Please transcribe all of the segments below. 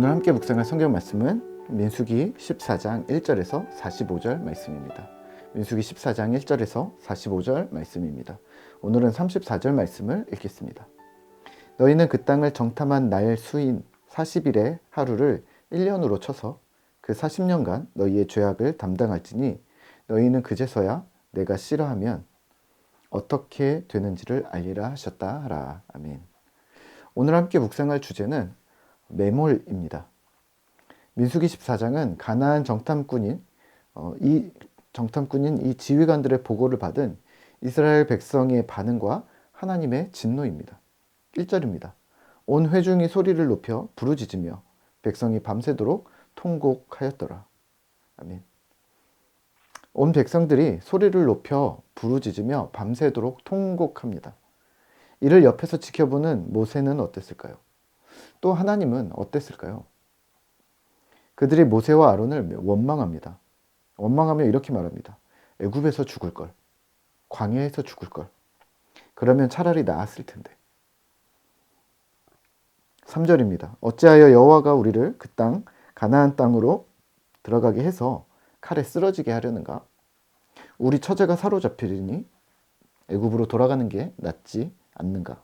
오늘 함께 묵상할 성경 말씀은 민수기 14장 1절에서 45절 말씀입니다. 민수기 14장 1절에서 45절 말씀입니다. 오늘은 34절 말씀을 읽겠습니다. 너희는 그 땅을 정탐한 날 수인 40일의 하루를 1년으로 쳐서 그 40년간 너희의 죄악을 담당할지니 너희는 그제서야 내가 싫어하면 어떻게 되는지를 알리라 하셨다 하라. 아멘. 오늘 함께 묵상할 주제는 매몰입니다. 민수기 14장은 가나안 정탐꾼인 어, 이 정탐꾼인 이 지휘관들의 보고를 받은 이스라엘 백성의 반응과 하나님의 진노입니다. 1절입니다. 온 회중이 소리를 높여 부르짖으며 백성이 밤새도록 통곡하였더라. 아멘. 온 백성들이 소리를 높여 부르짖으며 밤새도록 통곡합니다. 이를 옆에서 지켜보는 모세는 어땠을까요? 또 하나님은 어땠을까요? 그들이 모세와 아론을 원망합니다. 원망하며 이렇게 말합니다. 애굽에서 죽을 걸. 광야에서 죽을 걸. 그러면 차라리 나았을 텐데. 3절입니다. 어찌하여 여호와가 우리를 그 땅 가나안 땅으로 들어가게 해서 칼에 쓰러지게 하려는가? 우리 처제가 사로잡히리니 애굽으로 돌아가는 게 낫지 않는가?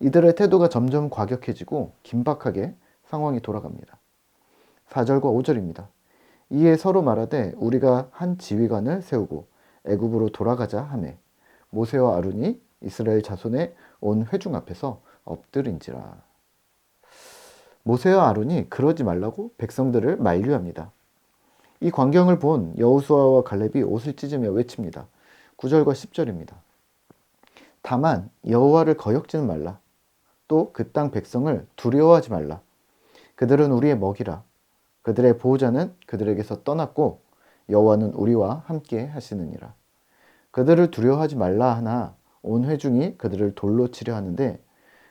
이들의 태도가 점점 과격해지고 긴박하게 상황이 돌아갑니다. 4절과 5절입니다. 이에 서로 말하되 우리가 한 지휘관을 세우고 애굽으로 돌아가자 하매 모세와 아론이 이스라엘 자손의 온 회중 앞에서 엎드린지라. 모세와 아론이 그러지 말라고 백성들을 만류합니다. 이 광경을 본 여우수아와 갈렙이 옷을 찢으며 외칩니다. 9절과 10절입니다. 다만 여호와를 거역지는 말라. 또 그 땅 백성을 두려워하지 말라. 그들은 우리의 먹이라. 그들의 보호자는 그들에게서 떠났고 여호와는 우리와 함께 하시느니라. 그들을 두려워하지 말라 하나 온 회중이 그들을 돌로 치려 하는데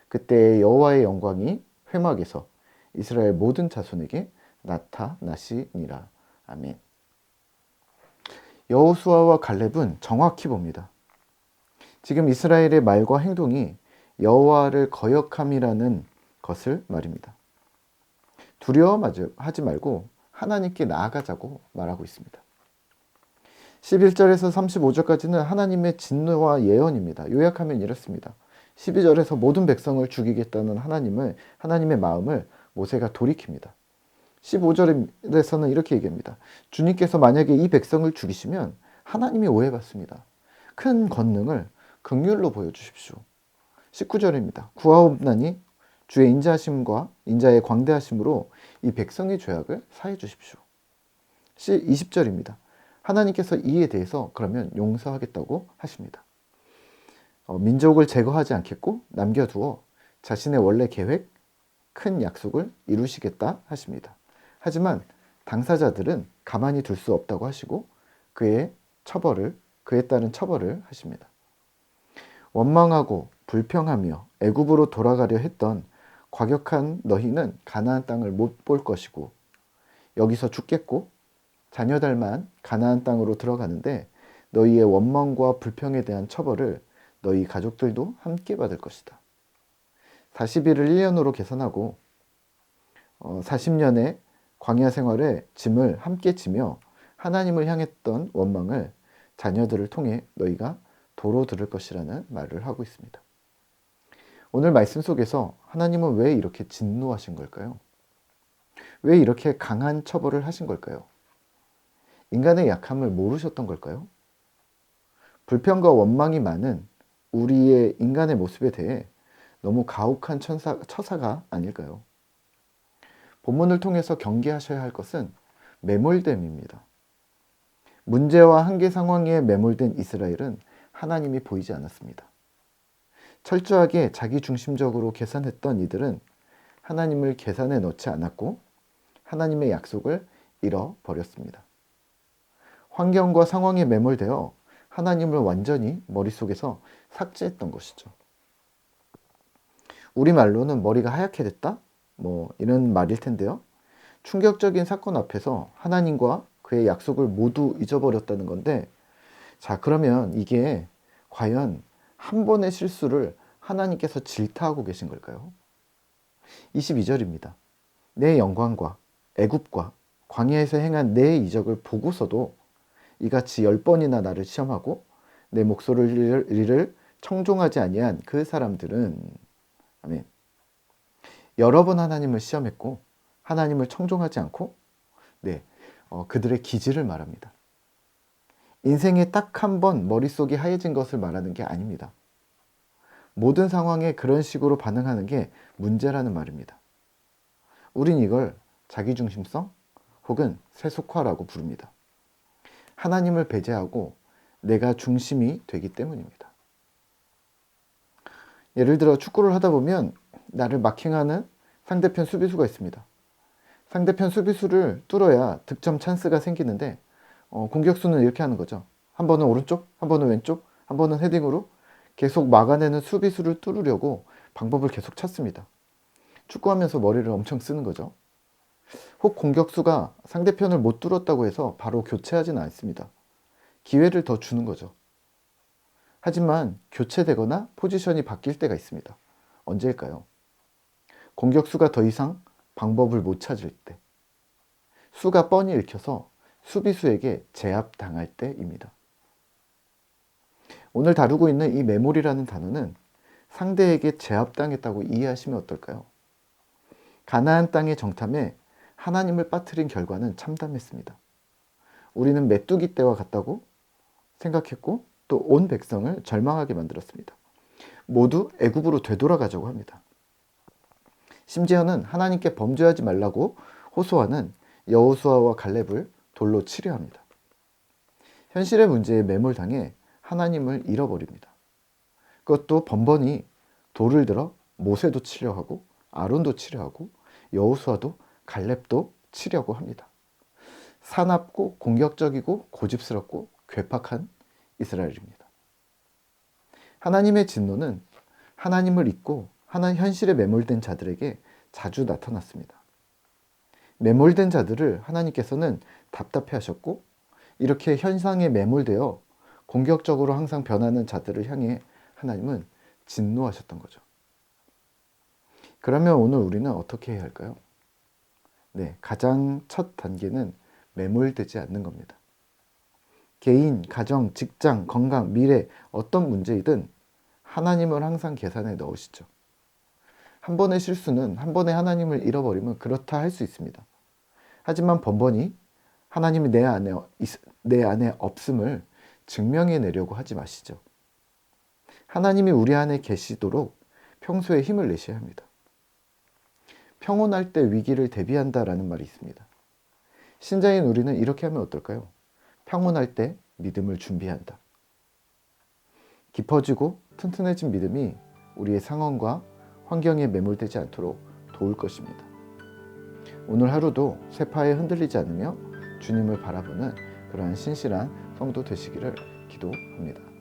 그때 여호와의 영광이 회막에서 이스라엘 모든 자손에게 나타나시니라. 아멘. 여호수아와 갈렙은 정확히 봅니다. 지금 이스라엘의 말과 행동이 여호와를 거역함이라는 것을 말입니다. 두려워하지 말고 하나님께 나아가자고 말하고 있습니다. 11절에서 35절까지는 하나님의 진노와 예언입니다. 요약하면 이렇습니다. 12절에서 모든 백성을 죽이겠다는 하나님을 하나님의 마음을 모세가 돌이킵니다. 15절에서는 이렇게 얘기합니다. 주님께서 만약에 이 백성을 죽이시면 하나님이 오해받습니다. 큰 권능을 극률로 보여주십시오. 19절입니다. 구하옵나니 주의 인자하심과 인자의 광대하심으로 이 백성의 죄악을 사해 주십시오. 20절입니다. 하나님께서 이에 대해서 그러면 용서하겠다고 하십니다. 어, 민족을 제거하지 않겠고 남겨두어 자신의 원래 계획, 큰 약속을 이루시겠다 하십니다. 하지만 당사자들은 가만히 둘 수 없다고 하시고 그의 처벌을 그에 따른 처벌을 하십니다. 원망하고 불평하며 애굽으로 돌아가려 했던 과격한 너희는 가나안 땅을 못 볼 것이고 여기서 죽겠고 자녀들만 가나안 땅으로 들어가는데 너희의 원망과 불평에 대한 처벌을 너희 가족들도 함께 받을 것이다. 40일을 1년으로 계산하고 40년의 어, 광야 생활의 짐을 함께 지며 하나님을 향했던 원망을 자녀들을 통해 너희가 도로 들을 것이라는 말을 하고 있습니다. 오늘 말씀 속에서 하나님은 왜 이렇게 진노하신 걸까요? 왜 이렇게 강한 처벌을 하신 걸까요? 인간의 약함을 모르셨던 걸까요? 불평과 원망이 많은 우리의 인간의 모습에 대해 너무 가혹한 천사, 처사가 아닐까요? 본문을 통해서 경계하셔야 할 것은 매몰됨입니다. 문제와 한계 상황에 매몰된 이스라엘은 하나님이 보이지 않았습니다. 철저하게 자기 중심적으로 계산했던 이들은 하나님을 계산에 넣지 않았고 하나님의 약속을 잃어버렸습니다. 환경과 상황에 매몰되어 하나님을 완전히 머릿속에서 삭제했던 것이죠. 우리말로는 머리가 하얗게 됐다? 뭐 이런 말일 텐데요. 충격적인 사건 앞에서 하나님과 그의 약속을 모두 잊어버렸다는 건데 자, 그러면 이게 과연 한 번의 실수를 하나님께서 질타하고 계신 걸까요? 22절입니다. 내 영광과 애굽과 광야에서 행한 내 이적을 보고서도 이같이 열 번이나 나를 시험하고 내 목소리를 청종하지 아니한 그 사람들은 아멘. 여러 번 하나님을 시험했고 하나님을 청종하지 않고 네 어, 그들의 기질을 말합니다. 인생에 딱 한 번 머릿속이 하얘진 것을 말하는 게 아닙니다. 모든 상황에 그런 식으로 반응하는 게 문제라는 말입니다. 우린 이걸 자기중심성 혹은 세속화라고 부릅니다. 하나님을 배제하고 내가 중심이 되기 때문입니다. 예를 들어 축구를 하다 보면 나를 마킹하는 상대편 수비수가 있습니다. 상대편 수비수를 뚫어야 득점 찬스가 생기는데 어, 공격수는 이렇게 하는 거죠. 한 번은 오른쪽, 한 번은 왼쪽, 한 번은 헤딩으로 계속 막아내는 수비수를 뚫으려고 방법을 계속 찾습니다. 축구하면서 머리를 엄청 쓰는 거죠. 혹 공격수가 상대편을 못 뚫었다고 해서 바로 교체하지는 않습니다. 기회를 더 주는 거죠. 하지만 교체되거나 포지션이 바뀔 때가 있습니다. 언제일까요? 공격수가 더 이상 방법을 못 찾을 때, 수가 뻔히 읽혀서 수비수에게 제압당할 때입니다. 오늘 다루고 있는 이 메모리라는 단어는 상대에게 제압당했다고 이해하시면 어떨까요? 가나안 땅의 정탐에 하나님을 빠뜨린 결과는 참담했습니다. 우리는 메뚜기 떼와 같다고 생각했고 또 온 백성을 절망하게 만들었습니다. 모두 애굽으로 되돌아가자고 합니다. 심지어는 하나님께 범죄하지 말라고 호소하는 여호수아와 갈렙을 돌로 치려 합니다. 현실의 문제에 매몰당해 하나님을 잃어버립니다. 그것도 번번이 돌을 들어 모세도 치려 하고 아론도 치려 하고 여호수아도 갈렙도 치려고 합니다. 사납고 공격적이고 고집스럽고 괴팍한 이스라엘입니다. 하나님의 진노는 하나님을 잊고 하나님 현실에 매몰된 자들에게 자주 나타났습니다. 매몰된 자들을 하나님께서는 답답해 하셨고 이렇게 현상에 매몰되어 공격적으로 항상 변하는 자들을 향해 하나님은 진노하셨던 거죠. 그러면 오늘 우리는 어떻게 해야 할까요? 네, 가장 첫 단계는 매몰되지 않는 겁니다. 개인, 가정, 직장, 건강, 미래, 어떤 문제이든 하나님을 항상 계산에 넣으시죠. 한 번의 실수는 한 번에 하나님을 잃어버리면 그렇다 할 수 있습니다. 하지만 번번이 하나님이 내 안에, 내 안에 없음을 증명해 내려고 하지 마시죠. 하나님이 우리 안에 계시도록 평소에 힘을 내셔야 합니다. 평온할 때 위기를 대비한다라는 말이 있습니다. 신자인 우리는 이렇게 하면 어떨까요? 평온할 때 믿음을 준비한다. 깊어지고 튼튼해진 믿음이 우리의 상황과 환경에 매몰되지 않도록 도울 것입니다. 오늘 하루도 세파에 흔들리지 않으며 주님을 바라보는 그러한 신실한 성도 되시기를 기도합니다.